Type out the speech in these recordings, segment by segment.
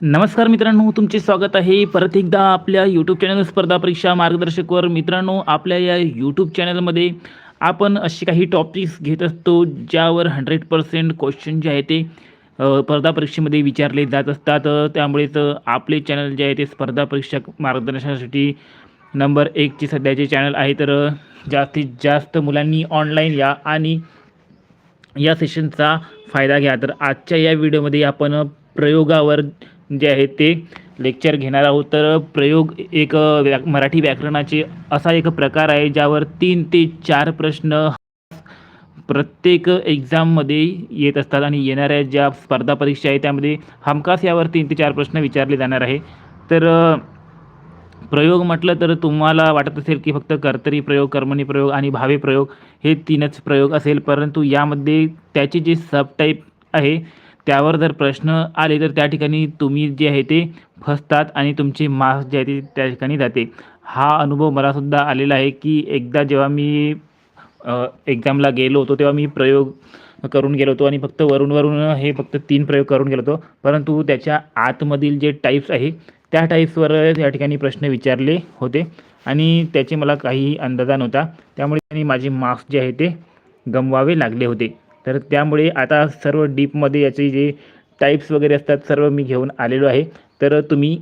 नमस्कार मित्रांनो तुमचे स्वागत आहे. परत एकदा आपल्या यूट्यूब चॅनल स्पर्धा परीक्षा मार्गदर्शकवर मित्रांनो आपल्या या यूट्यूब चॅनलमध्ये आपण असे काही टॉपिक्स घेत असतो ज्यावर हंड्रेड पर्सेंट क्वेश्चन जे आहे ते स्पर्धा परीक्षेमध्ये विचारले जात असतात. त्यामुळेच आपले चॅनल जे आहे ते स्पर्धा परीक्षा मार्गदर्शनासाठी नंबर एकचे सध्याचे चॅनल आहे. तर जास्तीत जास्त मुलांनी ऑनलाईन या आणि या सेशनचा फायदा घ्या. तर आजच्या या व्हिडिओमध्ये आपण प्रयोगावर जे आहे ते लेक्चर घेणार आहोत. तर प्रयोग एक व्या मराठी व्याकरणाचे असा एक प्रकार आहे ज्यावर तीन ते चार प्रश्न प्रत्येक एक्झाममध्ये येत असतात आणि येणाऱ्या ज्या स्पर्धा परीक्षा आहे त्यामध्ये हमखास यावर तीन ते चार प्रश्न विचारले जाणार आहे. तर प्रयोग म्हटलं तर तुम्हाला वाटत असेल की फक्त कर्तरी प्रयोग कर्मणी प्रयोग आणि भावे प्रयोग हे तीनच प्रयोग असेल परंतु यामध्ये त्याचे जे सब टाईप आहे त्यावर जर प्रश्न आले तर त्या ठिकाणी तुम्ही जे आहे ते फसतात आणि तुमचे मार्क्स जे आहे ते त्या ठिकाणी जाते. हा अनुभव मलासुद्धा आलेला आहे की एकदा जेव्हा मी एक्झामला गेलो होतो तेव्हा मी प्रयोग करून गेलो होतो आणि फक्त वरून वरून हे फक्त तीन प्रयोग करून गेलो होतो. परंतु त्याच्या आतमधील जे टाईप्स आहे त्या टाईप्सवर या ठिकाणी प्रश्न विचारले होते आणि त्याचे मला काही अंदाजा नव्हता. त्यामुळे त्यांनी माझे मार्क्स जे आहे ते गमवावे लागले होते. तर त्यामुळे आता सर्व डीपमध्ये याचे जे टाईप्स वगैरे असतात सर्व मी घेऊन आलेलो आहे. तर तुम्ही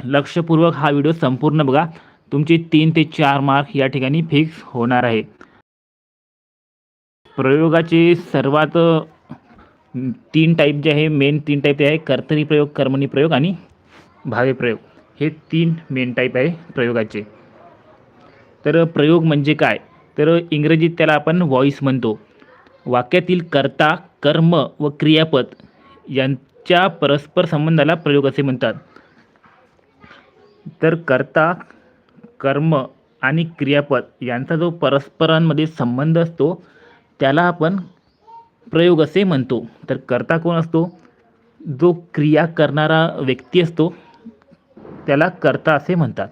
लक्षपूर्वक हा व्हिडिओ संपूर्ण बघा. तुमचे तीन ते चार मार्क या ठिकाणी फिक्स होणार आहे. प्रयोगाचे सर्वात तीन टाईप जे आहे मेन तीन टाईप आहे कर्तरी प्रयोग कर्मणी प्रयोग आणि भावे प्रयोग. हे तीन मेन टाईप आहे प्रयोगाचे. तर प्रयोग म्हणजे काय? तर इंग्रजीत त्याला आपण व्हॉइस म्हणतो. वाक्यातील कर्ता कर्म व क्रियापद यांच्या परस्पर संबंधाला प्रयोग असे म्हणतात. तर कर्ता कर्म आणि क्रियापद यांचा जो परस्परांमध्ये संबंध असतो त्याला आपण प्रयोग असे म्हणतो. तर कर्ता कोण असतो? जो क्रिया करणारा व्यक्ती असतो त्याला कर्ता असे म्हणतात.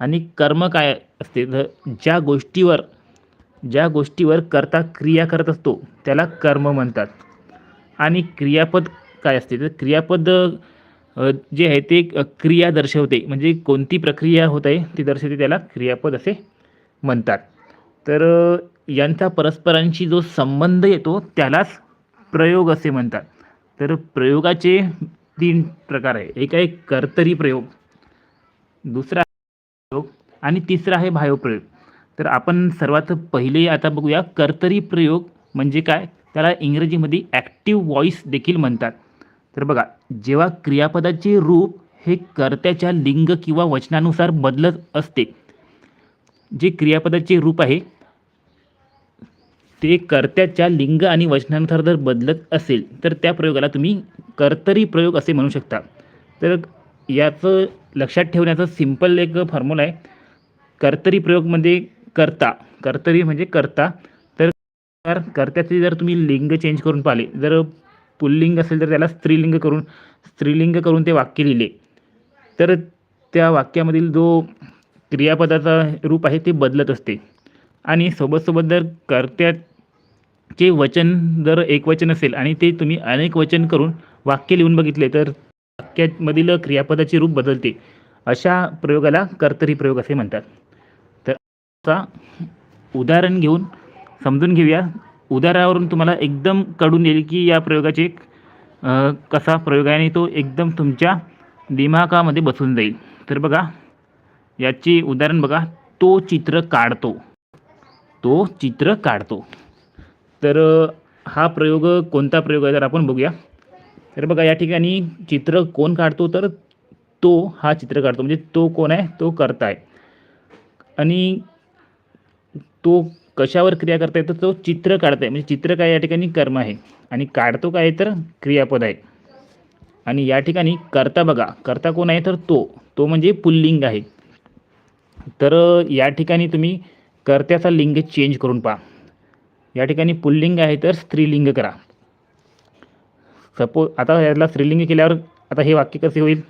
आणि कर्म काय असते? तर ज्या गोष्टीवर ज्या गोष्टीवर कर्ता क्रिया करत असतो त्याला कर्म म्हणतात. आणि क्रियापद काय असते? तर क्रियापद जे आहे ते क्रिया दर्शवते. म्हणजे कोणती प्रक्रिया होत आहे ती दर्शवते त्याला क्रियापद असे म्हणतात. तर यांचा परस्परांशी जो संबंध येतो त्यालाच प्रयोग असे म्हणतात. तर प्रयोगाचे तीन प्रकार आहे. एक आहे कर्तरी प्रयोग दुसरा प्रयोग आणि तिसरा आहे भायोप्रयोग तर आपण सर्वात पहिले आता बघूया कर्तरी प्रयोग म्हणजे काय? त्याला इंग्रजीमध्ये ॲक्टिव्ह व्हॉइस देखील म्हणतात. तर बघा जेव्हा क्रियापदाचे रूप हे कर्त्याच्या लिंग किंवा वचनानुसार बदलत असते जे क्रियापदाचे रूप आहे ते कर्त्याच्या लिंग आणि वचनानुसार जर बदलत असेल तर त्या प्रयोगाला तुम्ही कर्तरी प्रयोग असे म्हणू शकता. तर याचं लक्षात ठेवण्याचं सिंपल एक फॉर्म्युला आहे. कर्तरी प्रयोगमध्ये कर्ता. कर्तरी म्हणजे कर्ता. तर कर्त्याचे जर तुम्ही लिंग चेंज करून पाहिले जर पुल्लिंग असेल तर त्याला स्त्रीलिंग करून स्त्रीलिंग करून ते वाक्य लिहिले. तर त्या वाक्यामधील जो क्रियापदाचा रूप आहे ते बदलत असते. आणि सोबत सोबत जर कर्त्याचे वचन जर एक वचन असेल आणि ते तुम्ही अनेक वचन करून वाक्य लिहून बघितले तर वाक्यामधील क्रियापदाचे रूप बदलते. अशा प्रयोगाला कर्तरी प्रयोग असे म्हणतात. चा उदाहरण घेऊन समजून घेऊया. उदाहरणावरून तुम्हाला एकदम कळून येईल की या प्रयोगाचे कसा प्रयोग आहे आणि तो एकदम तुमच्या दिमागामध्ये बसून जाईल. तर बघा याचे उदाहरण बघा. तो चित्र काढतो. तो चित्र काढतो. तर हा प्रयोग कोणता प्रयोग आहे तर आपण बघूया. तर बघा या ठिकाणी चित्र कोण काढतो तर तो हा चित्र काढतो. म्हणजे तो कोण आहे? तो करता आहे आणि तो कशावर क्रिया करता येतो? तो चित्र काढताय म्हणजे चित्र काय या ठिकाणी कर्म आहे. आणि काढतो काय तर क्रियापद आहे. आणि या ठिकाणी करता बघा. करता कोण आहे? तर तो. तो म्हणजे पुल्लिंग आहे. तर या ठिकाणी तुम्ही कर्त्याचा लिंग चेंज करून पहा. या ठिकाणी पुल्लिंग आहे तर स्त्रीलिंग करा. सपोज आता याला स्त्रीलिंग केल्यावर आता हे वाक्य कसे होईल?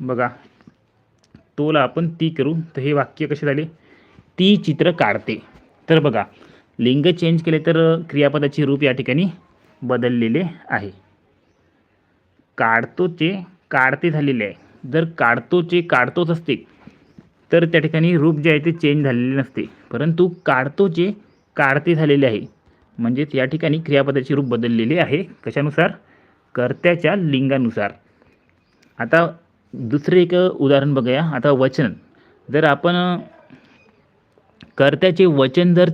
बघा. तोला आपण ती करू. तर हे वाक्य कसे झाले? ती चित्र काढते. तर बघा लिंग चेंज केले तर क्रियापदाचे रूप या ठिकाणी बदललेले आहे. काढतोचे काढते झालेले आहे. जर काढतोचे काढतोच असते तर त्या ठिकाणी रूप जे आहे ते चेंज झालेले नसते. परंतु काढतोचे काढते झालेले आहे. म्हणजेच या ठिकाणी क्रियापदाचे रूप बदललेले आहे. कशानुसार? कर्त्याच्या लिंगानुसार. आता दुसरे एक उदाहरण बघूया. आता वचन. जर आपण कर्त्याचे वचन जर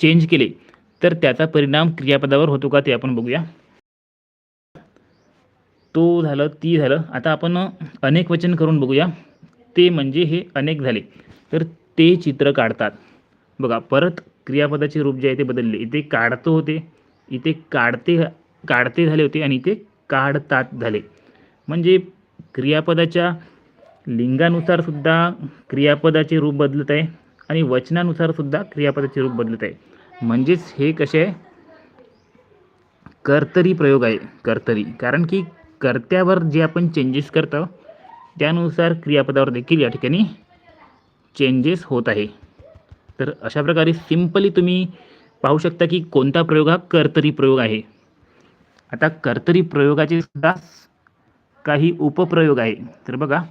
चेंज केले तर त्याचा परिणाम क्रियापदावर होतो का ते आपण बघूया. तो झालं ती झालं. आता आपण अनेक वचन करून बघूया. ते म्हणजे हे अनेक झाले. तर ते चित्र काढतात. बघा परत क्रियापदाचे रूप जे आहे ते बदलले. इथे काढतो होते इथे काढते काढते झाले होते आणि इथे काढतात झाले. म्हणजे क्रियापदाच्या लिंगानुसार सुद्धा क्रियापदाचे रूप बदलत आहे. आणि वचनानुसार सुद्धा क्रियापदाचे रूप बदलत आहे. म्हणजेच हे कसे आहे? कर्तरी प्रयोग आहे कर्तरी. कारण की कर्त्यावर जे आपण चेंजेस करतो त्यानुसार क्रियापदावर देखील या ठिकाणी चेंजेस होत आहे. तर अशा प्रकारे सिम्पली तुम्ही पाहू शकता की कोणता प्रयोग हा कर्तरी प्रयोग आहे. आता कर्तरी प्रयोगाचे सुद्धा काही उपप्रयोग आहे. तर बघा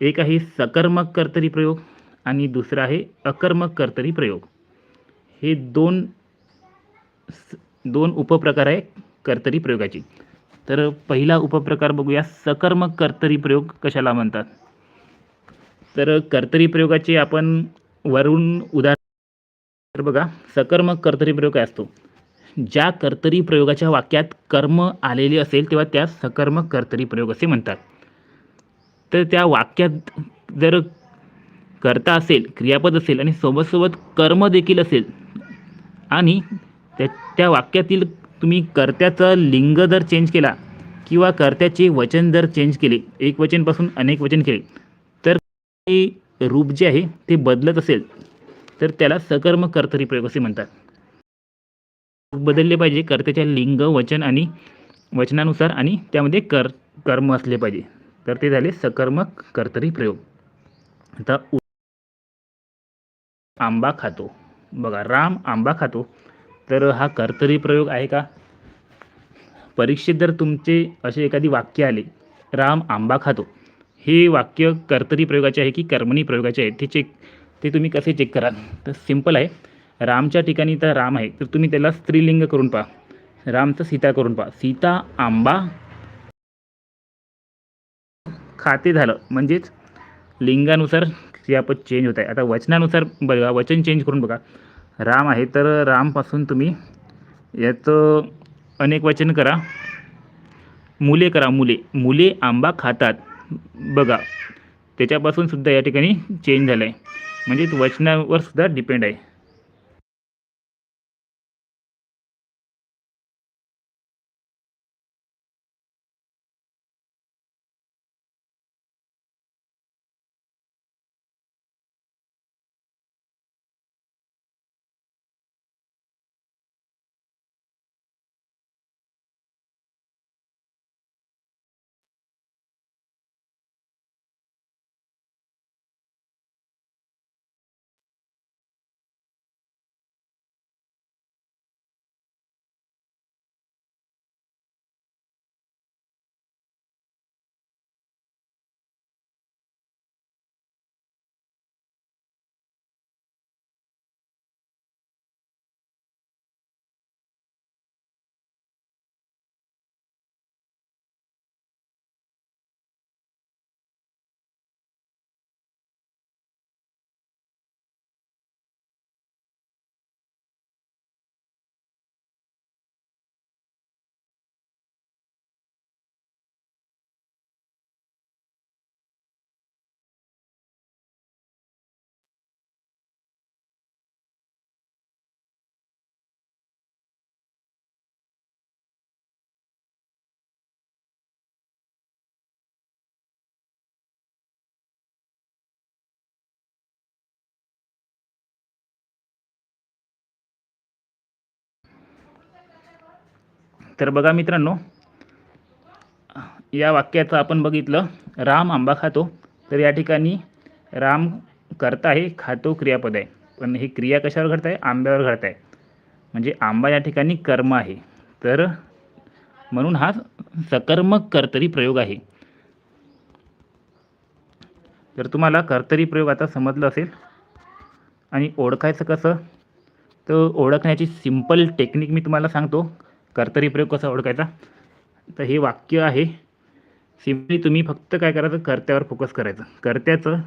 एक आहे सकर्मक कर्तरी प्रयोग. आणि दुसरा आहे अकर्मक कर्तरी प्रयोग. हे दोन दोन उपप्रकार आहे कर्तरी प्रयोगाचे. तर पहिला उपप्रकार बघूया सकर्मक कर्तरी प्रयोग कशाला म्हणतात? तर कर्तरी प्रयोगाचे आपण वरून उदाहरण तर बघा सकर्मक कर्तरी प्रयोग काय असतो? ज्या कर्तरी प्रयोगाच्या वाक्यात कर्म आलेले असेल तेव्हा त्यास सकर्मक कर्तरी प्रयोग असे म्हणतात. तर त्या वाक्यात जर कर्ता असेल क्रियापद असेल आणि सोबत सोबत कर्म देखील असेल. आणि त्या त्या वाक्यातील तुम्ही कर्त्याचं लिंग जर चेंज केला किंवा कर्त्याचे वचन जर चेंज केले एक वचनपासून अनेक वचन केले तर ते रूप जे आहे ते बदलत असेल तर त्याला सकर्म कर्तरी प्रयोग असे म्हणतात. रूप बदलले पाहिजे कर्त्याच्या लिंग वचन आणि वचनानुसार आणि त्यामध्ये कर कर्म असले पाहिजे. तर ते झाले सकर्मक कर्तरी प्रयोग. आता आंबा खातो. बघा राम आंबा खातो. तर हा कर्तरी प्रयोग आहे का? परीक्षेत जर तुमचे असे एखादी वाक्य आले राम आंबा खातो. हे वाक्य कर्तरी प्रयोगाचे आहे की कर्मणी प्रयोगाचे आहे? ते चेक ते तुम्ही कसे चेक कराल? तर सिंपल आहे. रामच्या ठिकाणी तर राम आहे. तर तुम्ही त्याला स्त्रीलिंग करून पहा. रामचं सीता करून पहा. सीता आंबा खाते झालं. म्हणजेच लिंगानुसार क्रियापद चेंज होत आहे. आता वचनानुसार बघा वचन चेंज करून बघा. राम आहे तर रामपासून तुम्ही याचं अनेक वचन करा. मुले करा मुले. मुले आंबा खातात. बघा त्याच्यापासून सुद्धा या ठिकाणी चेंज झालं आहे म्हणजे वचनावर सुद्धा डिपेंड आहे. तर बघा मित्रांनो या वाक्याचं आपण बघितलं राम आंबा खातो. तर या ठिकाणी राम करता आहे खातो क्रियापद आहे. पण हे क्रिया कशावर घडत आहे आंब्यावर घडत आहे म्हणजे आंबा या ठिकाणी कर्म आहे. तर म्हणून हा सकर्मक कर्तरी प्रयोग आहे. तर तुम्हाला कर्तरी प्रयोग आता समजलं असेल आणि ओळखायचं कसं? तर ओळखण्याची सिंपल टेक्निक मी तुम्हाला सांगतो. कर्तरी प्रयोग कसा ओळखायचा? तर हे वाक्य आहे. सिम्पली तुम्ही फक्त काय करायचं? कर्त्यावर फोकस करायचं. कर्त्याचं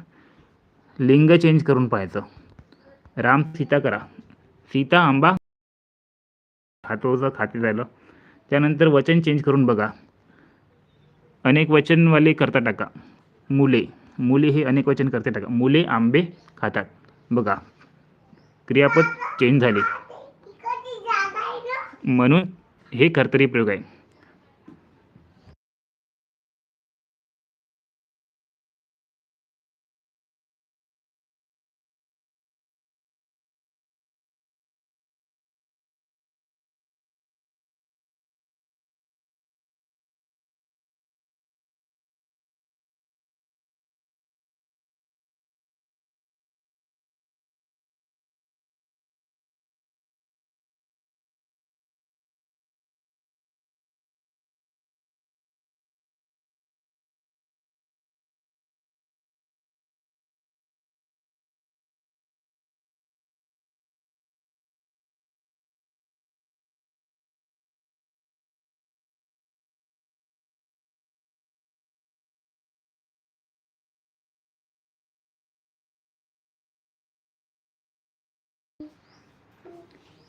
लिंग चेंज करून पाहायचं. राम सीता करा. सीता आंबा खातोचं खाते जायला. त्यानंतर वचन चेंज करून बघा. अनेक वचनवाले करता टाका. मुले. मुले हे अनेक वचन करते टाका. मुले आंबे खातात. बघा. क्रियापद चेंज झाले. म्हणून हे खरतरी प्रयोग आहे.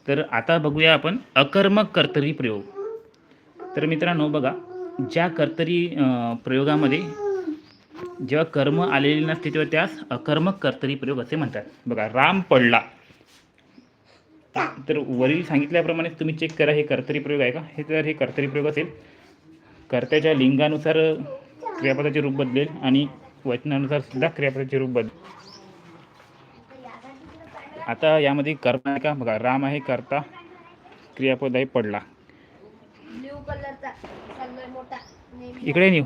तर आता बघूया आपण अकर्मक कर्तरी प्रयोग. तर मित्रांनो बघा ज्या कर्तरी प्रयोगामध्ये जेव्हा कर्म आलेले नसते तेव्हा त्यास अकर्मक कर्तरी प्रयोग असे म्हणतात. बघा राम पडला. तर वरील सांगितल्याप्रमाणे तुम्ही चेक करा हे कर्तरी प्रयोग आहे का? हे तर हे कर्तरी प्रयोग असेल. कर्त्याच्या लिंगानुसार क्रियापदाचे रूप बदलेल आणि वचनानुसार सुद्धा क्रियापदाचे रूप बदलेल. आता यामध्ये कर्म आहे का? बघा राम आहे कर्ता क्रियापद आहे पडला. इकडे नेऊ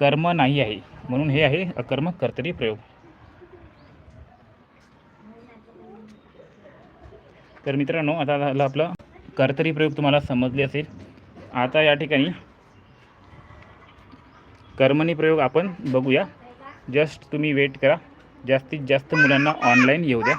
कर्म नाही आहे. म्हणून हे आहे अकर्मक कर्तरी प्रयोग. तर मित्रांनो आता झालं आपलं कर्तरी प्रयोग तुम्हाला समजले असेल. आता या ठिकाणी कर्मणी प्रयोग आपण बघूया. जस्ट तुम्ही वेट करा. जास्तीत जास्त मुलांना ऑनलाईन येऊ द्या.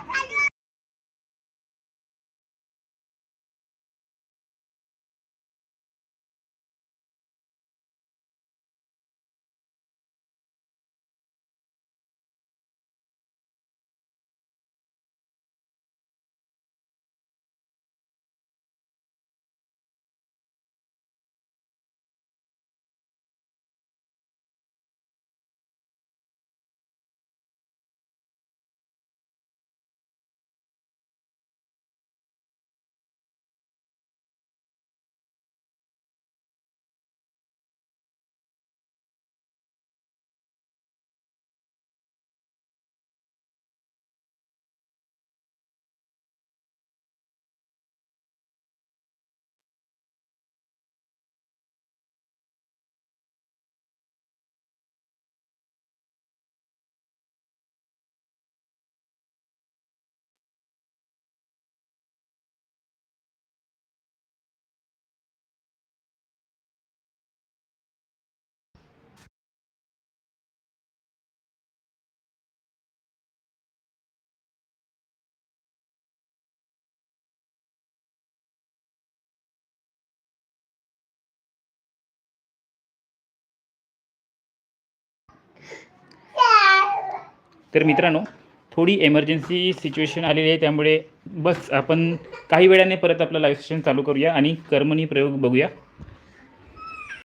तर मित्रांनो थोडी एमर्जन्सी सिच्युएशन आलेली आहे त्यामुळे बस आपण काही वेळाने परत आपलं लाईव्ह सेशन चालू करूया आणि कर्मणी प्रयोग बघूया.